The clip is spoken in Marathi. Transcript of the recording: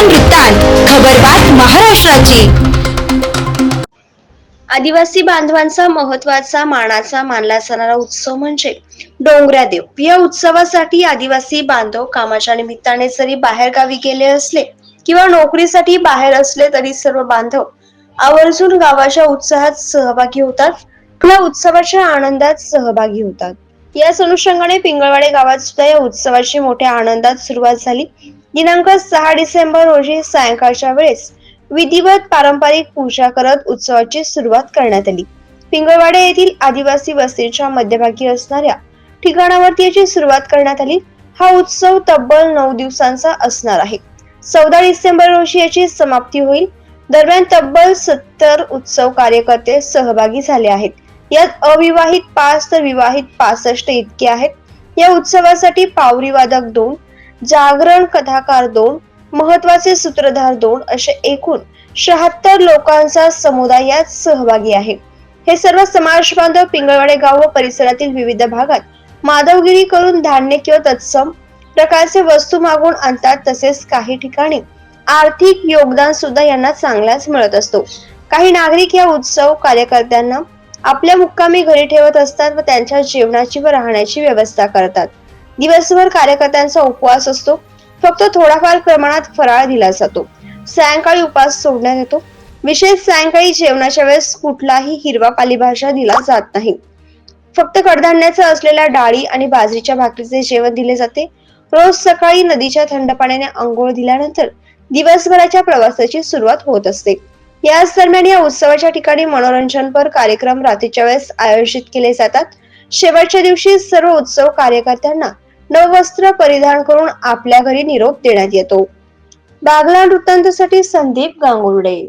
वृत्तांत महाराष्ट्राची. आदिवासी बांधवांचा महत्त्वाचा मानाचा मानला जाणारा उत्सव म्हणजे डोंगऱ्या देव. या उत्सवासाठी आदिवासी बांधव कामाच्या निमित्ताने जरी बाहेर गावी गेले असले किंवा नोकरीसाठी बाहेर असले तरी सर्व बांधव आवर्जून गावाच्या उत्साहात सहभागी होतात. किंवा उत्सवाच्या आनंदात सहभागी होतात. याच अनुषंगाने पिंगळवाडे गावात सुद्धा या उत्सवाची मोठ्या आनंदात सुरुवात झाली. दिनांक सहा डिसेंबर रोजी सायंकाळच्या वेळेस विधिवत पारंपरिक पूजा करत उत्सवाची सुरुवात करण्यात आली. पिंगळवाडे येथील आदिवासी वस्तीच्या मध्यभागी असणाऱ्या ठिकाणावरती याची सुरुवात करण्यात आली. हा उत्सव तब्बल नऊ दिवसांचा असणार आहे. चौदा डिसेंबर रोजी याची समाप्ती होईल. दरम्यान तब्बल सत्तर उत्सव कार्यकर्ते सहभागी झाले आहेत. यात अविवाहित पाच तर विवाहित पासष्ट इतके आहेत. या उत्सवासाठी पावरी वादक दोन जागरण कथाकार दोन महत्त्वाचे सूत्रधार दोन असे एकूण शहात्तर लोकांचा समुदाय यात सहभागी आहे. हे सर्व समाज बांधव पिंगळवाडे गाव व परिसरातील विविध भागात माधवगिरी करून धान्य किंवा तत्सम प्रकारचे वस्तू मागून आणतात तसेच काही ठिकाणी आर्थिक योगदान सुद्धा यांना चांगलाच मिळत असतो. काही नागरिक या उत्सव कार्यकर्त्यांना आपल्या मुक्कामी घरी ठेवत असतात व त्यांच्या जेवणाची व राहण्याची व्यवस्था करतात. दिवसभर कार्यकर्त्यांचा उपवास असतो. फक्त थोडाफार प्रमाणात फराळ दिला जातो. सायंकाळी उपवास सोडण्यात येतो. विशेष सायंकाळी जेवणाच्या वेळेस कुठलाही हिरवा पालीभाषा दिला जात नाही. फक्त कडधान्याचं असलेल्या डाळी आणि बाजरीच्या भाकरीचे जेवण दिले जाते. रोज सकाळी नदीच्या थंड पाण्याने आंघोळ दिल्यानंतर दिवसभराच्या प्रवासाची सुरुवात होत असते. याच दरम्यान या उत्सवाच्या ठिकाणी मनोरंजनपर कार्यक्रम रात्रीच्या वेळेस आयोजित केले जातात. शेवटच्या दिवशी सर्व उत्सव कार्यकर्त्यांना नववस्त्र परिधान करून आपल्या घरी निरोप देण्यात येतो. बागला वृत्तांतासाठी संदीप गांगुर्डे.